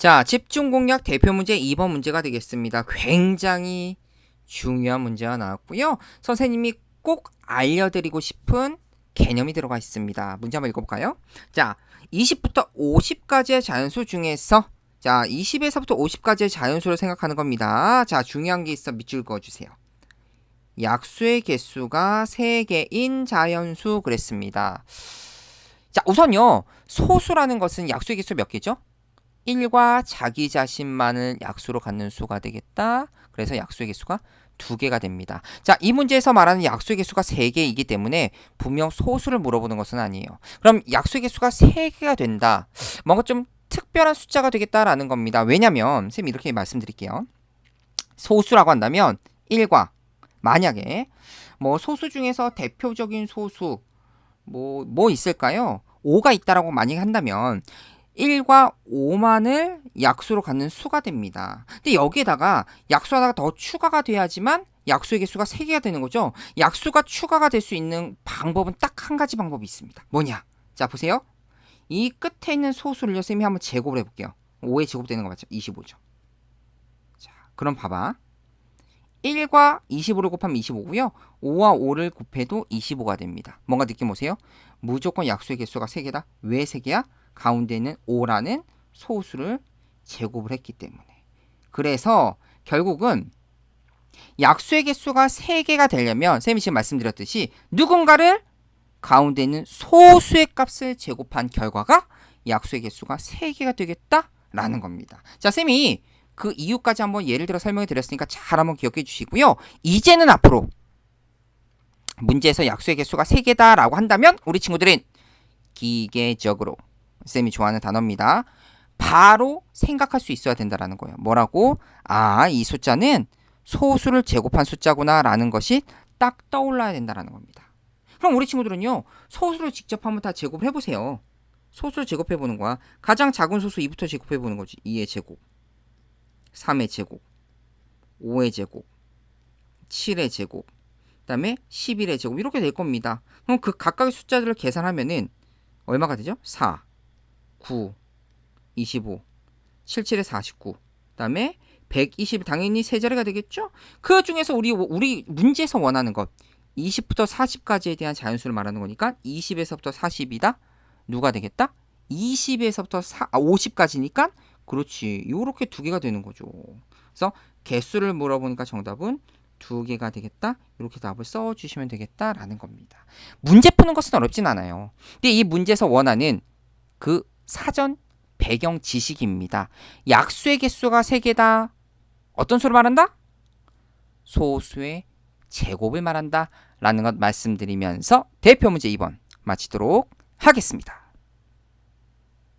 자, 집중 공략 대표 문제 2번 문제가 되겠습니다. 굉장히 중요한 문제가 나왔고요. 선생님이 꼭 알려드리고 싶은 개념이 들어가 있습니다. 문제 한번 읽어볼까요? 자, 20부터 50까지의 자연수 중에서 자, 20에서부터 50까지의 자연수를 생각하는 겁니다. 자, 중요한 게 있어 밑줄 그어주세요. 약수의 개수가 3개인 자연수 그랬습니다. 자, 우선요. 소수라는 것은 약수의 개수 몇 개죠? 1과 자기 자신만을 약수로 갖는 수가 되겠다. 그래서 약수의 개수가 두 개가 됩니다. 자, 이 문제에서 말하는 약수의 개수가 세 개이기 때문에 분명 소수를 물어보는 것은 아니에요. 그럼 약수의 개수가 세 개가 된다. 뭔가 좀 특별한 숫자가 되겠다라는 겁니다. 왜냐면 쌤 이렇게 말씀드릴게요. 소수라고 한다면 1과 만약에 뭐 소수 중에서 대표적인 소수 뭐뭐 있을까요? 5가 있다라고 만약에 한다면 1과 5만을 약수로 갖는 수가 됩니다. 근데 여기에다가 약수 하나가 더 추가가 돼야지만 약수의 개수가 3개가 되는 거죠. 약수가 추가가 될 수 있는 방법은 딱 한 가지 방법이 있습니다. 뭐냐? 자, 보세요. 이 끝에 있는 소수를요, 쌤이 한번 제곱을 해볼게요. 5에 제곱되는 거 맞죠? 25죠. 자, 그럼 봐봐. 1과 25를 곱하면 25고요. 5와 5를 곱해도 25가 됩니다. 뭔가 느낌 오세요? 무조건 약수의 개수가 3개다. 왜 3개야? 가운데 있는 5라는 소수를 제곱을 했기 때문에. 그래서 결국은 약수의 개수가 3개가 되려면 쌤이 지금 말씀드렸듯이 누군가를 가운데 있는 소수의 값을 제곱한 결과가 약수의 개수가 3개가 되겠다라는 겁니다. 자, 쌤이 그 이유까지 한번 예를 들어 설명해 드렸으니까 잘 한번 기억해 주시고요. 이제는 앞으로 문제에서 약수의 개수가 3개다라고 한다면 우리 친구들은 기계적으로 쌤이 좋아하는 단어입니다. 바로 생각할 수 있어야 된다라는 거예요. 뭐라고? 아, 이 숫자는 소수를 제곱한 숫자구나라는 것이 딱 떠올라야 된다라는 겁니다. 그럼 우리 친구들은요, 소수를 직접 한번 다 제곱을 해보세요. 소수를 제곱해 보는 거야. 가장 작은 소수 2부터 제곱해 보는 거지. 2의 제곱, 3의 제곱, 5의 제곱, 7의 제곱, 그다음에 11의 제곱 이렇게 될 겁니다. 그럼 그 각각의 숫자들을 계산하면은 얼마가 되죠? 4, 9, 25, 77에 49. 그다음에 120 당연히 세 자리가 되겠죠? 그 중에서 우리 우리 문제에서 원하는 것 20부터 40까지에 대한 자연수를 말하는 거니까 20에서부터 40이다. 누가 되겠다? 20에서부터 4, 아, 50까지니까 그렇지. 요렇게 두 개가 되는 거죠. 그래서 개수를 물어보니까 정답은 두 개가 되겠다. 이렇게 답을 써 주시면 되겠다라는 겁니다. 문제 푸는 것은 어렵진 않아요. 근데 이 문제에서 원하는 그 사전 배경 지식입니다. 약수의 개수가 3개다. 어떤 수를 말한다? 소수의 제곱을 말한다. 라는 것 말씀드리면서 대표 문제 2번 마치도록 하겠습니다.